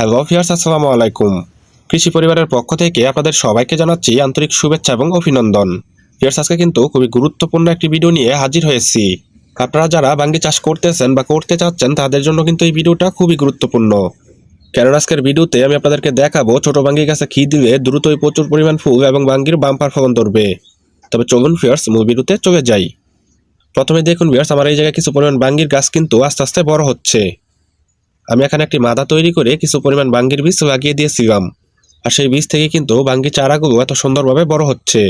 Hello fierce আসসালামু আলাইকুম। কৃষি পরিবারের পক্ষ থেকে আপনাদের সবাইকে জানাচ্ছি আন্তরিক শুভেচ্ছা এবং অভিনন্দন। ফিয়ার্স আজকে কিন্তু খুবই গুরুত্বপূর্ণ একটি ভিডিও নিয়ে হাজির হয়েছি। আপনারা যারা বাঙ্গি চাষ করতেছেন বা করতে চাচ্ছেন, তাদের জন্য কিন্তু এই ভিডিওটা খুবই গুরুত্বপূর্ণ। কারণ আজকের ভিডিওতে আমি আপনাদেরকে দেখাবো ছোট বাঙ্গি গাছে খি দিলে দ্রুতই প্রচুর পরিমাণ ফুল এবং বাঙ্গির বাম্পার ফলন ধরবে। তবে চলুন ফিয়ার্স মূল ভিডিওতে চলে যাই। প্রথমে দেখুন ফিয়ার্স আমার এই জায়গায় কিছু পরিমাণ বাঙ্গির গাছ কিন্তু আস্তে আস্তে বড় হচ্ছে। আমি এখানে একটি মাদা তৈরি করে কিছু পরিমাণ বাঙ্গির বীজ লাগিয়ে দিয়েছিলাম আর সেই বীজ থেকে কিন্তু বাঙ্গি চারাগুলো এত সুন্দরভাবে বড় হচ্ছে।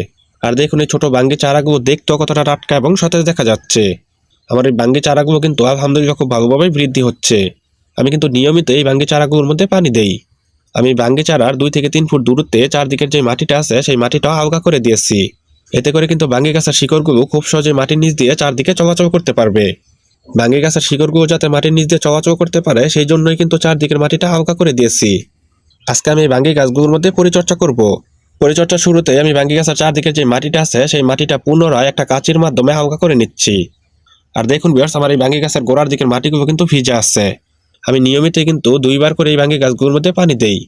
আর দেখুন এই ছোট বাঙ্গি চারাগুলো দেখতেও কতটা টাটকা এবং সতেজ দেখা যাচ্ছে। আমার এই বাঙ্গি চারাগুলো কিন্তু আলহামদুলিল্লাহ খুব ভালোভাবে বৃদ্ধি হচ্ছে। আমি কিন্তু নিয়মিত এই বাঙ্গি চারাগুলোর মধ্যে পানি দেই। আমি বাঙ্গি চারার দুই থেকে তিন ফুট দূরত্বে চারদিকের যে মাটিটা আছে, সেই মাটিটাও হালকা করে দিয়েছি। এতে করে কিন্তু বাঙ্গি গাছের শিকড়গুলো খুব সহজে মাটির নিচ দিয়ে চারদিকে চলাচল করতে পারবে। বাঙ্গি গাছের শিকড়গুলো যাতে মাটির নিচ দিয়ে চলাচল করতে পারে, সেই জন্যই কিন্তু চারদিকের মাটিটা হালকা করে দিয়েছি। আজকে আমি এই বাঙ্গি গাছগুলোর মধ্যে পরিচর্যা করব। পরিচর্যা শুরুতে আমি বাঙ্গি গাছের চারদিকের যে মাটিটা আছে, সেই মাটিটা পুনরায় একটা কাঁচির মাধ্যমে হালকা করে নিচ্ছি। আর দেখুন বিয়ার্স আমার এই বাঙ্গি গাছের গোড়ার দিকের মাটিগুলো কিন্তু ভিজে আছে। আমি নিয়মিত কিন্তু দুইবার করে এই বাঙ্গি গাছগুলোর মধ্যে পানি দেই।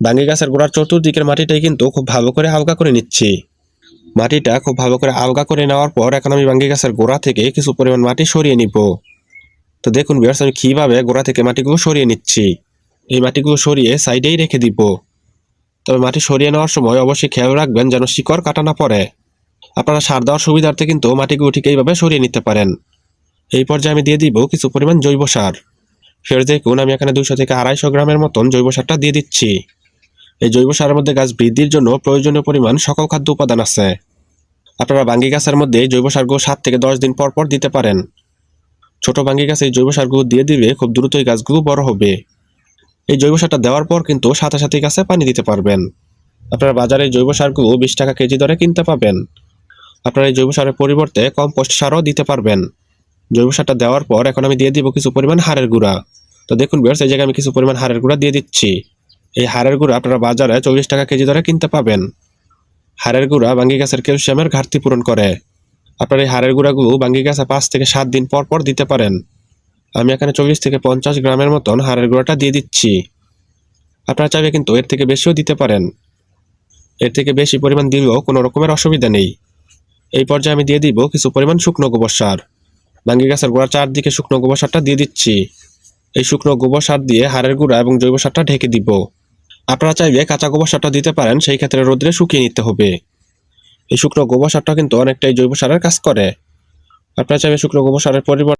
বাঙ্গি গাছের গোড়ার চতুর্দিকের মাটিটাই কিন্তু খুব ভালো করে হালকা করে নিচ্ছি। মাটিটা খুব ভালো করে আলগা করে নেওয়ার পর এখন আমি বাঙ্গি গাছের গোড়া থেকে কিছু পরিমাণ মাটি সরিয়ে নিব। তো দেখুন বিয়ার্স আমি কীভাবে গোড়া থেকে মাটিগুলো সরিয়ে নিচ্ছি? এই মাটিগুলো সরিয়ে সাইডেই রেখে দিব। তবে মাটি সরিয়ে নেওয়ার সময় অবশ্যই খেয়াল রাখবেন যেন শিকড় কাটা না পড়ে। আপনারা সার দেওয়ার সুবিধার্থে কিন্তু মাটিগুলো ঠিক এইভাবে সরিয়ে নিতে পারেন। এই পর্যায়ে আমি দিয়ে দিব কিছু পরিমাণ জৈব সার। ফের দেখুন, আমি এখানে দুশো থেকে আড়াইশো গ্রামের মতন জৈব সারটা দিয়ে দিচ্ছি। এই জৈব সারের মধ্যে গাছ বৃদ্ধির জন্য প্রয়োজনীয় পরিমাণ সকল খাদ্য উপাদান আছে। আপনারা বাঙ্গি গাছের মধ্যে জৈব সারগুলো সাত থেকে দশ দিন পর পর দিতে পারেন। ছোট বাঙ্গি গাছে এই জৈব সারগুলো দিয়ে দিলে খুব দ্রুতই গাছগুলো বড় হবে। এই জৈব সারটা দেওয়ার পর কিন্তু সাথে সাথে গাছে পানি দিতে পারবেন। আপনারা বাজারে জৈব সারগুলো বিশ টাকা কেজি দরে কিনতে পাবেন। আপনারা এই জৈব সারের পরিবর্তে কম্পোস্ট সারও দিতে পারবেন। জৈব সারটা দেওয়ার পর এখন আমি দিয়ে দিব কিছু পরিমাণ হাড়ের গুঁড়া। তো দেখুন বিয়ার্স এই জায়গায় আমি কিছু পরিমাণ হাড়ের গুঁড়া দিয়ে দিচ্ছি। এই হাড়ের গুঁড়া আপনারা বাজারে চল্লিশ টাকা কেজি দরে কিনতে পাবেন। হাড়ের গুঁড়া বাঙ্গি গাছের ক্যালসিয়ামের ঘাটতি পূরণ করে। আপনার এই হাড়ের গুঁড়াগুলো বাঙ্গি গাছে পাঁচ থেকে সাত দিন পর পর দিতে পারেন। আমি এখানে চল্লিশ থেকে পঞ্চাশ গ্রামের মতন হাড়ের গুঁড়াটা দিয়ে দিচ্ছি। আপনারা চাইলে কিন্তু এর থেকে বেশিও দিতে পারেন। এর থেকে বেশি পরিমাণ দিলেও কোনো রকমের অসুবিধা নেই। এই পর্যায়ে আমি দিয়ে দিব কিছু পরিমাণ শুকনো গোবর সার। বাঙ্গি গাছের গোড়ার চারদিকে শুকনো গোবর সারটা দিয়ে দিচ্ছি। এই শুকনো গোবর সার দিয়ে হাড়ের গুঁড়া এবং জৈব সারটা ঢেকে দিব। আপনারা চাইলে কাঁচা গোবর সারটা দিতে পারেন, সেই ক্ষেত্রে রোদ্রে শুকিয়ে নিতে হবে। এই শুকনো গোবর সারটা কিন্তু অনেকটাই জৈব সারের কাজ করে। আপনারা চাইলে শুকনো গোবর সারের পরিবর্তে